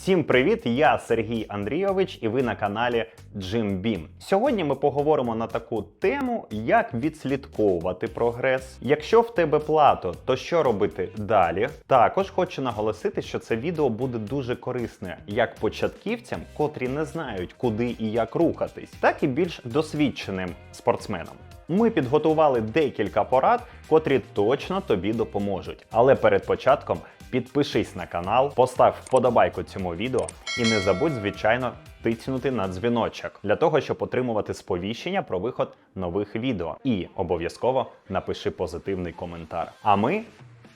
Всім привіт! Я Сергій Андрійович, і ви на каналі Jim Beam. Сьогодні ми поговоримо на таку тему, як відслідковувати прогрес. Якщо в тебе плато, то що робити далі? Також хочу наголосити, що це відео буде дуже корисне як початківцям, котрі не знають, куди і як рухатись, так і більш досвідченим спортсменам. Ми підготували декілька порад, котрі точно тобі допоможуть. Але перед початком підпишись на канал, постав вподобайку цьому відео і не забудь, звичайно, тицнути на дзвіночок для того, щоб отримувати сповіщення про виход нових відео. І обов'язково напиши позитивний коментар. А ми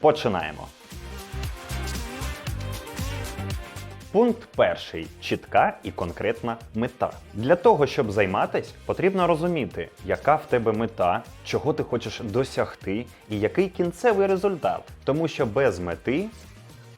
починаємо. Пункт перший чітка і конкретна мета. Для того, щоб займатись, потрібно розуміти, яка в тебе мета, чого ти хочеш досягти і який кінцевий результат. Тому що без мети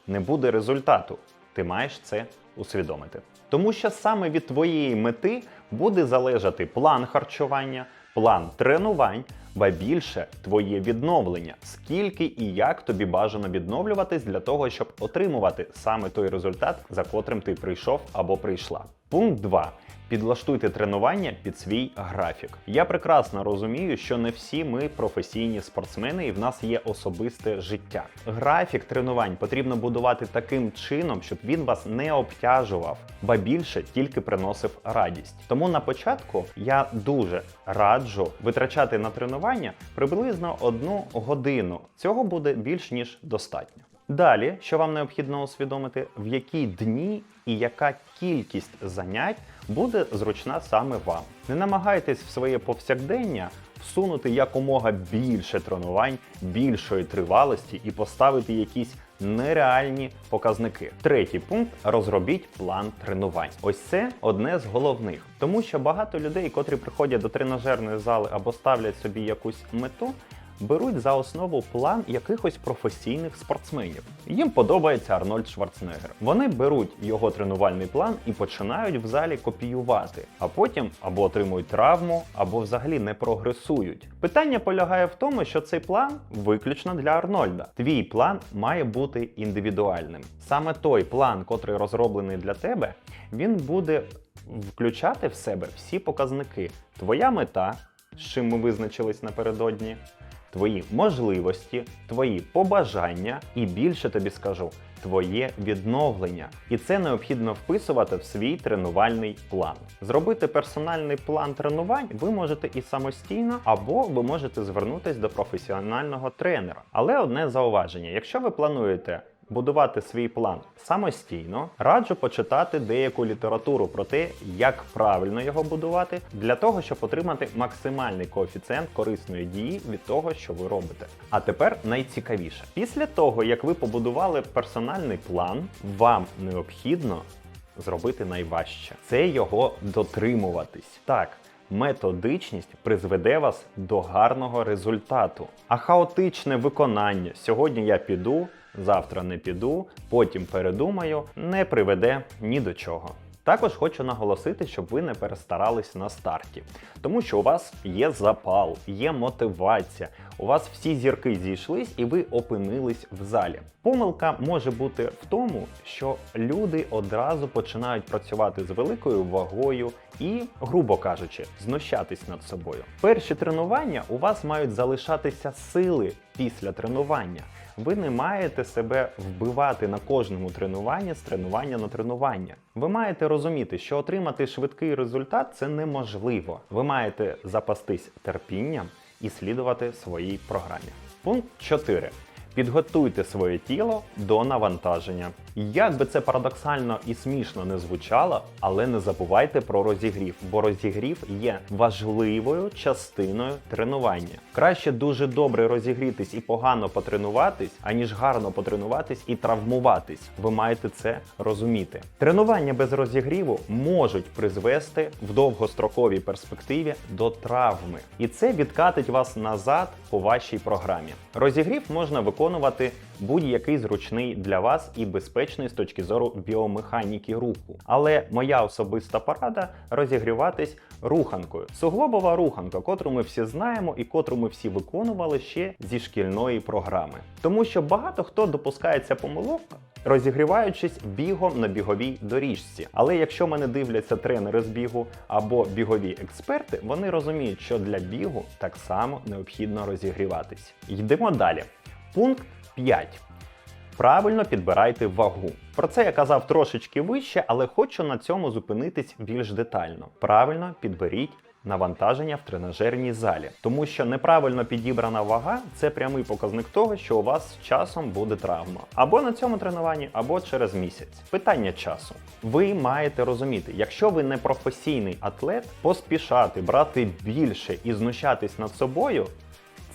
не буде результату. Ти маєш це усвідомити. Тому що саме від твоєї мети буде залежати план харчування, план тренувань, ба більше твоє відновлення, скільки і як тобі бажано відновлюватись для того, щоб отримувати саме той результат, за котрим ти прийшов або прийшла. Пункт 2. Підлаштуйте тренування під свій графік. Я прекрасно розумію, що не всі ми професійні спортсмени, і в нас є особисте життя. Графік тренувань потрібно будувати таким чином, щоб він вас не обтяжував, ба більше тільки приносив радість. Тому на початку я дуже раджу витрачати на тренування приблизно одну годину. Цього буде більш ніж достатньо. Далі, що вам необхідно усвідомити, в які дні і яка кількість занять буде зручна саме вам. Не намагайтесь в своє повсякдення всунути якомога більше тренувань, більшої тривалості і поставити якісь нереальні показники. Третій пункт розробіть план тренувань. Ось це одне з головних, тому що багато людей, котрі приходять до тренажерної зали або ставлять собі якусь мету. Беруть за основу план якихось професійних спортсменів. Їм подобається Арнольд Шварценеггер. Вони беруть його тренувальний план і починають в залі копіювати, а потім або отримують травму, або взагалі не прогресують. Питання полягає в тому, що цей план виключно для Арнольда. Твій план має бути індивідуальним. Саме той план, котрий розроблений для тебе, він буде включати в себе всі показники. Твоя мета, з чим ми визначились напередодні твої можливості, твої побажання і більше тобі скажу, твоє відновлення. І це необхідно вписувати в свій тренувальний план. Зробити персональний план тренувань ви можете і самостійно, або ви можете звернутися до професіонального тренера. Але одне зауваження: якщо ви плануєте будувати свій план самостійно, раджу почитати деяку літературу про те, як правильно його будувати, для того, щоб отримати максимальний коефіцієнт корисної дії від того, що ви робите. А тепер найцікавіше: після того, як ви побудували персональний план, вам необхідно зробити найважче це його дотримуватись. Так. Методичність призведе вас до гарного результату. А хаотичне виконання сьогодні я піду, завтра не піду, потім передумаю, не приведе ні до чого. Також хочу наголосити, щоб ви не перестарались на старті, тому що у вас є запал, є мотивація, у вас всі зірки зійшлись і ви опинились в залі. Помилка може бути в тому, що люди одразу починають працювати з великою вагою і, грубо кажучи, знущатись над собою. Перші тренування у вас мають залишатися сили після тренування. Ви не маєте себе вбивати на кожному тренуванні з тренування на тренування. Ви маєте розуміти, що отримати швидкий результат це неможливо. Ви маєте запастись терпінням і слідувати своїй програмі. Пункт 4. Підготуйте своє тіло до навантаження. Як би це парадоксально і смішно не звучало, але не забувайте про розігрів, бо розігрів є важливою частиною тренування. Краще дуже добре розігрітись і погано потренуватись, аніж гарно потренуватись і травмуватись. Ви маєте це розуміти. Тренування без розігріву можуть призвести в довгостроковій перспективі до травми, і це відкатить вас назад по вашій програмі. Розігрів можна виконувати будь-який зручний для вас і безпечний з точки зору біомеханіки руху. Але моя особиста порада розігріватись руханкою. Суглобова руханка, котру ми всі знаємо і котру ми всі виконували ще зі шкільної програми. Тому що багато хто допускається помилок розігріваючись бігом на біговій доріжці. Але якщо мене дивляться тренери з бігу або бігові експерти, вони розуміють, що для бігу так само необхідно розігріватись. Йдемо далі. Пункт 5. Правильно підбирайте вагу. Про це я казав трошечки вище, але хочу на цьому зупинитись більш детально. Правильно підберіть навантаження в тренажерній залі, тому що неправильно підібрана вага це прямий показник того, що у вас з часом буде травма. Або на цьому тренуванні, або через місяць. Питання часу. Ви маєте розуміти, якщо ви не професійний атлет, поспішати брати більше і знущатись над собою.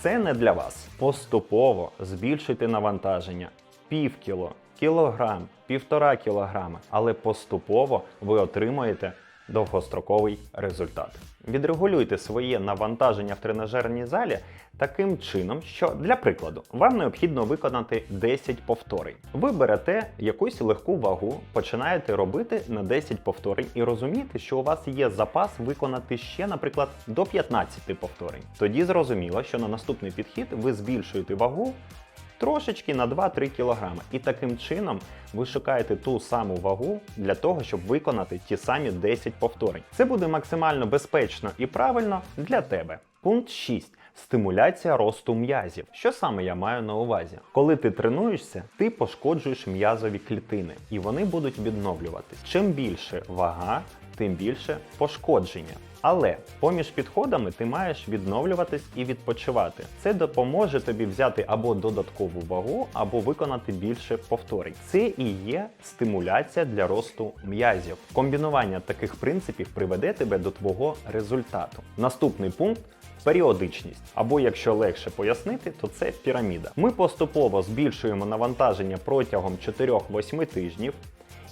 Це не для вас. Поступово збільшуйте навантаження пів кіло, кілограм, півтора кілограма, але поступово ви отримаєте довгостроковий результат. Відрегулюйте своє навантаження в тренажерній залі таким чином, що для прикладу вам необхідно виконати 10 повторень. Ви берете якусь легку вагу, починаєте робити на 10 повторень і розумієте, що у вас є запас виконати ще, наприклад, до 15 повторень. Тоді зрозуміло, що на наступний підхід ви збільшуєте вагу трошечки на 2-3 кг. І таким чином ви шукаєте ту саму вагу для того, щоб виконати ті самі 10 повторень. Це буде максимально безпечно і правильно для тебе. Пункт 6. Стимуляція росту м'язів. Що саме я маю на увазі? Коли ти тренуєшся, ти пошкоджуєш м'язові клітини, і вони будуть відновлюватись. Чим більше вага, тим більше пошкодження. Але поміж підходами ти маєш відновлюватись і відпочивати. Це допоможе тобі взяти або додаткову вагу, або виконати більше повторень. Це і є стимуляція для росту м'язів. Комбінування таких принципів приведе тебе до твого результату. Наступний пункт. Періодичність, або якщо легше пояснити, то це піраміда. Ми поступово збільшуємо навантаження протягом 4-8 тижнів,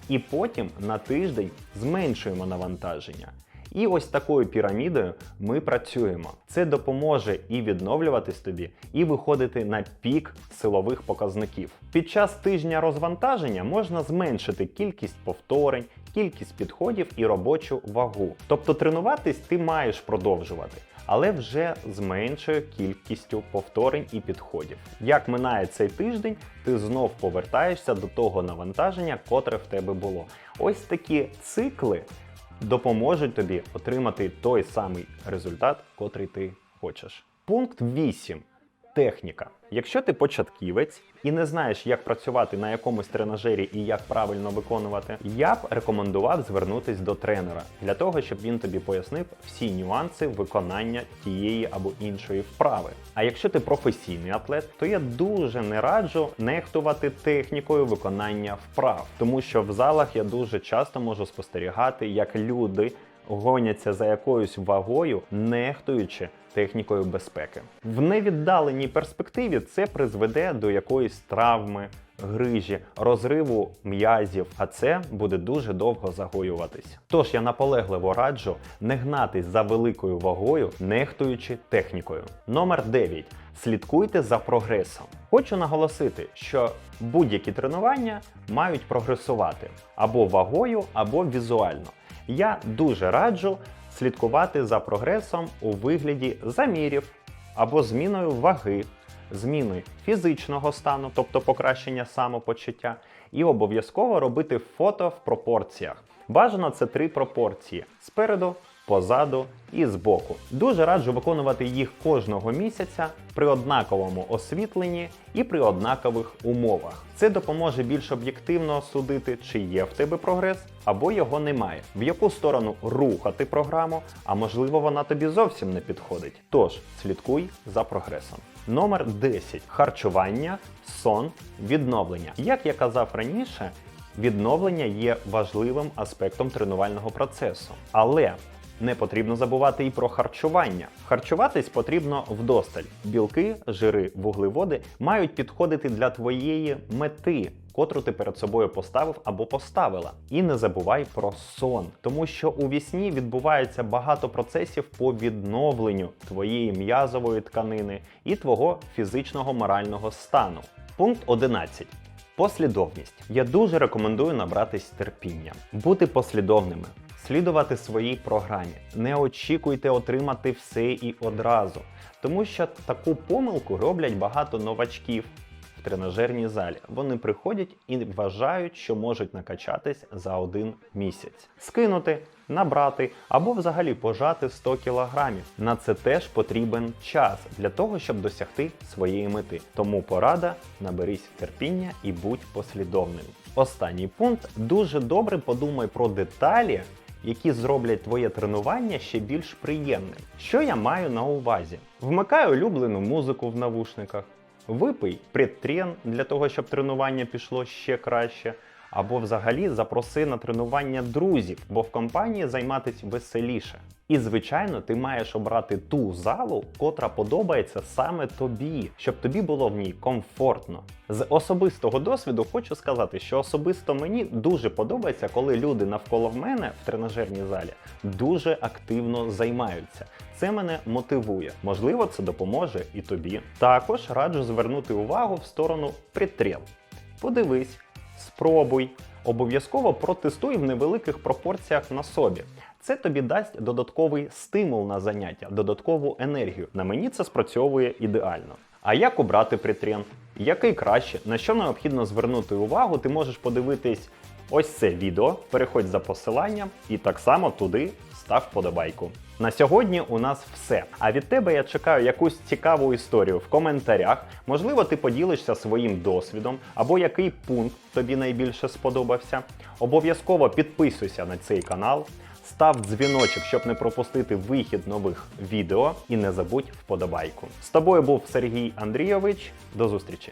і потім на тиждень зменшуємо навантаження. І ось такою пірамідою ми працюємо. Це допоможе і відновлюватись тобі, і виходити на пік силових показників. Під час тижня розвантаження можна зменшити кількість повторень, кількість підходів і робочу вагу. Тобто тренуватись ти маєш продовжувати. Але вже з меншою кількістю повторень і підходів. Як минає цей тиждень, ти знов повертаєшся до того навантаження, котре в тебе було. Ось такі цикли допоможуть тобі отримати той самий результат, котрий ти хочеш. Пункт 8. Техніка. Якщо ти початківець і не знаєш, як працювати на якомусь тренажері і як правильно виконувати, я б рекомендував звернутись до тренера для того, щоб він тобі пояснив всі нюанси виконання тієї або іншої вправи. А якщо ти професійний атлет, то я дуже не раджу нехтувати технікою виконання вправ, тому що в залах я дуже часто можу спостерігати, як люди гоняться за якоюсь вагою, нехтуючи технікою безпеки. В невіддаленій перспективі це призведе до якоїсь травми, грижі, розриву м'язів, а це буде дуже довго загоюватись. Тож я наполегливо раджу не гнатись за великою вагою, нехтуючи технікою. Номер 9. Слідкуйте за прогресом. Хочу наголосити, що будь-які тренування мають прогресувати або вагою, або візуально. Я дуже раджу слідкувати за прогресом у вигляді замірів або зміною ваги, зміни фізичного стану, тобто покращення самопочуття, і обов'язково робити фото в пропорціях. Бажано це три пропорції: спереду, позаду і збоку. Дуже раджу виконувати їх кожного місяця при однаковому освітленні і при однакових умовах. Це допоможе більш об'єктивно судити, чи є в тебе прогрес або його немає, в яку сторону рухати програму, а можливо вона тобі зовсім не підходить. Тож слідкуй за прогресом. Номер 10. Харчування, сон, відновлення. Як я казав раніше, відновлення є важливим аспектом тренувального процесу. Але не потрібно забувати і про харчування. Харчуватись потрібно вдосталь. Білки, жири, вуглеводи мають підходити для твоєї мети, котру ти перед собою поставив або поставила. І не забувай про сон, тому що у вісні відбувається багато процесів по відновленню твоєї м'язової тканини і твого фізичного морального стану. Пункт 11. Послідовність. Я дуже рекомендую набратись терпіння, бути послідовними, слідувати своїй програмі. Не очікуйте отримати все і одразу, тому що таку помилку роблять багато новачків в тренажерній залі. Вони приходять і вважають, що можуть накачатись за один місяць, скинути, набрати або взагалі пожати 100 кілограмів. На це теж потрібен час для того, щоб досягти своєї мети. Тому порада наберись терпіння і будь послідовним. Останній пункт дуже добре подумай про деталі, які зроблять твоє тренування ще більш приємним. Що я маю на увазі? Вмикай улюблену музику в навушниках, випий предтрен для того, щоб тренування пішло ще краще. Або взагалі запроси на тренування друзів, бо в компанії займатися веселіше. І звичайно, ти маєш обрати ту залу, котра подобається саме тобі, щоб тобі було в ній комфортно. З особистого досвіду хочу сказати, що особисто мені дуже подобається, коли люди навколо мене в тренажерній залі дуже активно займаються. Це мене мотивує. Можливо, це допоможе і тобі. Також раджу звернути увагу в сторону притрел. Подивись, спробуй. Обов'язково протестуй в невеликих пропорціях на собі. Це тобі дасть додатковий стимул на заняття, додаткову енергію. На мені це спрацьовує ідеально. А як обрати притрен? Який краще? На що необхідно звернути увагу? Ти можеш подивитись ось це відео, переходь за посиланням і так само туди став вподобайку. На сьогодні у нас все. А від тебе я чекаю якусь цікаву історію в коментарях. Можливо, ти поділишся своїм досвідом або який пункт тобі найбільше сподобався. Обов'язково підписуйся на цей канал, став дзвіночок, щоб не пропустити вихід нових відео, і не забудь вподобайку. З тобою був Сергій Андрійович. До зустрічі!